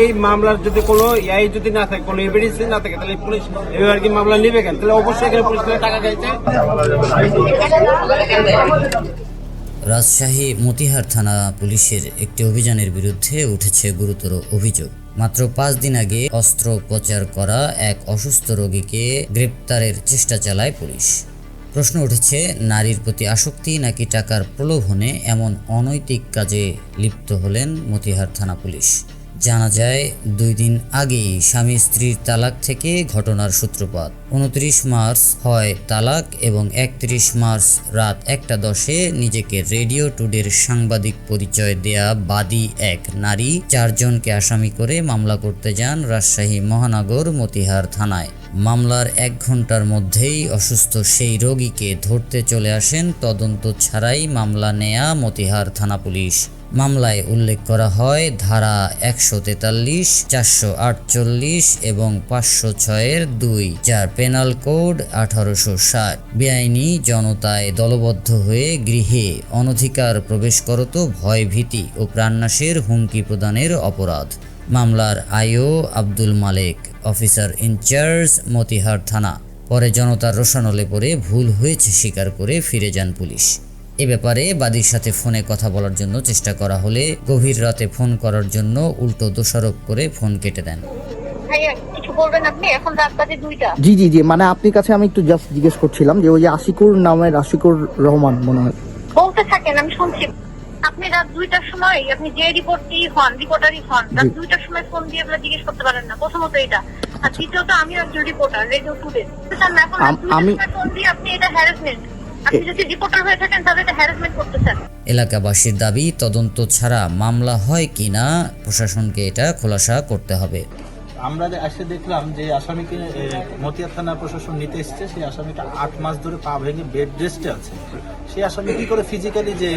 এই মামলার যদি কোনো ইয়াই যদি না থাকে, কোনো এভিডেন্স না থাকে, তাহলে পুলিশ এবার কি মামলা নিবে কেন? তাহলে অবশ্যই এখানে পুলিশ টাকা চাইছে। রাজশাহী মতিহার থানা পুলিশের একটি অভিযানের বিরুদ্ধে উঠেছে গুরুতর অভিযোগ। মাত্র পাঁচ দিন আগে অস্ত্রোপচার করা এক অসুস্থ রোগীকে গ্রেপ্তারের চেষ্টা চালায় পুলিশ। প্রশ্ন উঠেছে, নারীর প্রতি আসক্তি নাকি টাকার প্রলোভনে এমন অনৈতিক কাজে লিপ্ত হলেন মতিহার থানা পুলিশ? জানা যায়, দুই দিন আগেই স্বামী স্ত্রীর তালাক থেকে ঘটনার সূত্রপাত। উনত্রিশ মার্চ হয় তালাক এবং একত্রিশ মার্চ রাত একটা দশে নিজেকে রেডিও টুডের সাংবাদিক পরিচয় দেয়া বাদী এক নারী চারজনকে আসামি করে মামলা করতে যান রাজশাহী মহানগর মতিহার থানায়। মামলার এক ঘণ্টার মধ্যেই অসুস্থ সেই রোগীকে ধরতে চলে আসেন তদন্ত ছাড়াই মামলা নেয়া মতিহার থানা পুলিশ। মামলায় উল্লেখ করা হয় ধারা একশো তেতাল্লিশ, চারশো আটচল্লিশ এবং পাঁচশো ছয়ের দুই, যার পেনাল কোড আঠারোশো ষাট। বেআইনি জনতায় দলবদ্ধ হয়ে গৃহে অনধিকার প্রবেশ করত ভয়ভীতি ও প্রাণনাশের হুমকি প্রদানের অপরাধ। মামলার IO Abdul Malek, officer in-charge Motihar থানা। পরে জনতার রোশানলে পরে ভুল হয়েছে স্বীকার করে ফিরে যান পুলিশ। এ ব্যাপারে বাদীর সাথে ফোনে কথা বলার জন্য চেষ্টা করা হলে গভীর রাতে ফোন করার জন্য উল্টো দোষারোপ করে ফোন কেটে দেন। ভাইয়া কিছু বলবেন আপনি? এখন রাত বাজে দুইটা। জি জি জি মানে আপনার কাছে আমি একটু জাস্ট জিজ্ঞেস করছিলাম যে ওই যে আশিকুর নামের আশিকুর রহমান মনে হয়। বলতে থাকেন আমি শুনছি। আপনি রাত দুইটার সময় আপনি যে রিপোর্টই হন রিপোর্টারই হন রাত দুইটার সময় ফোন দিয়ে আপনারা জিজ্ঞেস করতে পারেন না। প্রথমত এটা। আর দ্বিতীয়ত আমি একজন রিপোর্টার রেডিও টুডে আমি- ফোন দিয়ে আপনি এটা হ্যারাসমেন্ট আপনি যদি রিপোর্টার হয়ে থাকেন তাহলে এটা হ্যারাসমেন্ট করতেছেন এলাকাবাসীর দাবি তদন্ত ছাড়া মামলা হয় কিনা প্রশাসনকে এটা খোলাসা করতে হবে। আমরা যে এসে দেখলাম যে আসামিকে মতিয়া থানা প্রশাসন নিতে এসেছে সেই আসামিটা আট মাস ধরে পা ভেঙে বেড রেস্টে আছে। সেই আসামি কি করে ফিজিক্যালি যে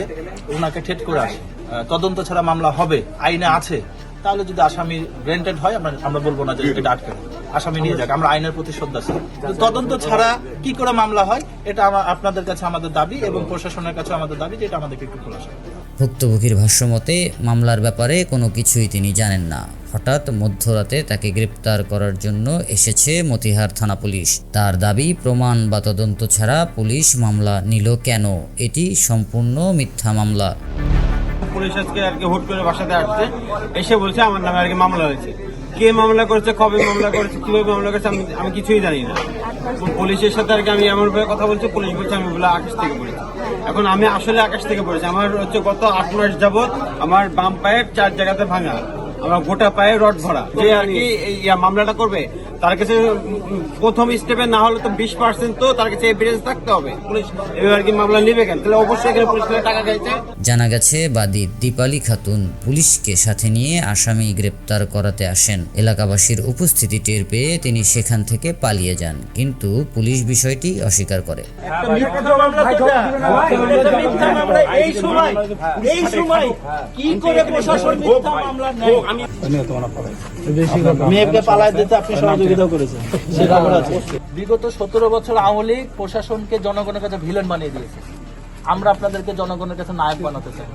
ওনাকে ঠেট করে আসে? আহ, তদন্ত ছাড়া মামলা হবে? আইনে আছে? তাহলে যদি আসামি গ্রেন্টেড হয় আমরা আমরা বলব না যে এটা আটকে আসামি নিয়ে যাক আমরা আইনের প্রতি শ্রদ্ধাশীল কিন্তু তদন্ত ছাড়া কি করে মামলা হয় এটা আপনাদের কাছে আমাদের দাবি এবং প্রশাসনের কাছে আমাদের দাবি যে এটা আমাদেরকে একটু খোলাসা। ভুক্তভোগীর ভাষ্যমতে মামলার ব্যাপারে কোনো কিছুই তিনি জানেন না। হঠাৎ মধ্যরাতে তাকে গ্রেপ্তার করার জন্য এসেছে মতিহার থানা পুলিশ। তার দাবি প্রমাণ বা তদন্ত ছাড়া পুলিশ মামলা নিল কেন? এটি সম্পূর্ণ মিথ্যা মামলা। পুলিশ আজকে আর কি হুট করে বাসাতে আসছে। এসে বলছে, আমার নামে আর কি মামলা হয়েছে। কে মামলা করেছে, কবে মামলা করেছে, কীভাবে মামলা করেছে, আমি আমি কিছুই জানি না। পুলিশের সাথে আর কি আমি এমন ভাবে কথা বলছি, পুলিশ বলছে, আমি বলে আকাশ থেকে পড়েছি। এখন আমি আসলে আকাশ থেকে পড়েছি। আমার হচ্ছে গত আট মাস যাবত আমার বাম পায়ের চার জায়গাতে ভাঙা, আমার গোটা পায়ে রড ভরা। যে আর কি মামলাটা করবে তার কাছে প্রথম স্টেপে না হলে তো বিশ পার্সেন্ট তো তার কাছে এভিডেন্স থাকতে হবে। পুলিশ এবার কি মামলা নিবে কেন? তাহলে অবশ্যই এখানে পুলিশ টাকা চাইছে। জানা গেছে বাদী দীপালি খাতুন পুলিশকে সাথে নিয়ে আসামি গ্রেপ্তার করাতে আসেন। এলাকাবাসীর উপস্থিতি টের পেয়ে তিনি সেখান থেকে পালিয়ে যান কিন্তু পুলিশ বিষয়টি অস্বীকার করে। এই সময় এই সময় কি করে প্রশাসন মিথ্যা মামলা নেয়? মেয়েকে পালায় দিতে আপনি সহযোগিতা করেছেন সে খবর আছে। বিগত সতেরো বছর আওয়ামী লীগ প্রশাসনকে জনগণের কাছে ভিলেন বানিয়ে দিয়েছে। আমরা আপনাদেরকে জনগণের কাছে নায়ক বানাতে চাই।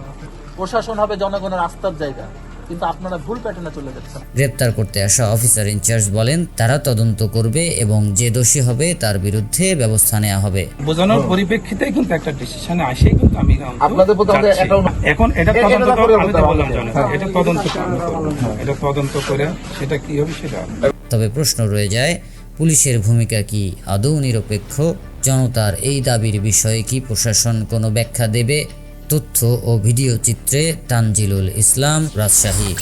প্রশাসন হবে জনগণের আস্থার জায়গা। কিন্তু আপনারা ভুল প্যাটার্নে চলে যাচ্ছেন। গ্রেপ্তার করতে আসা অফিসার ইনচার্জ বলেন তারা তদন্ত করবে এবং যে দোষী হবে তার বিরুদ্ধে ব্যবস্থা নেওয়া হবে। বোঝানোর পরিপ্রেক্ষিতে কিন্তু একটা ডিসিশনে আসে কিন্তু আমি আপনাদের এখন এটা তদন্ত আমি তো বললাম এটা তদন্ত এটা তদন্ত করে সেটা কি হবে সেটা তবে প্রশ্ন রয়ে যায়, পুলিশের ভূমিকা কি আদৌ নিরপেক্ষ? জনতার এই দাবির বিষয়ে কি প্রশাসন কোনো ব্যাখ্যা দেবে? তথ্য ও ভিডিও চিত্রে তানজিলুল ইসলাম রাজশাহী।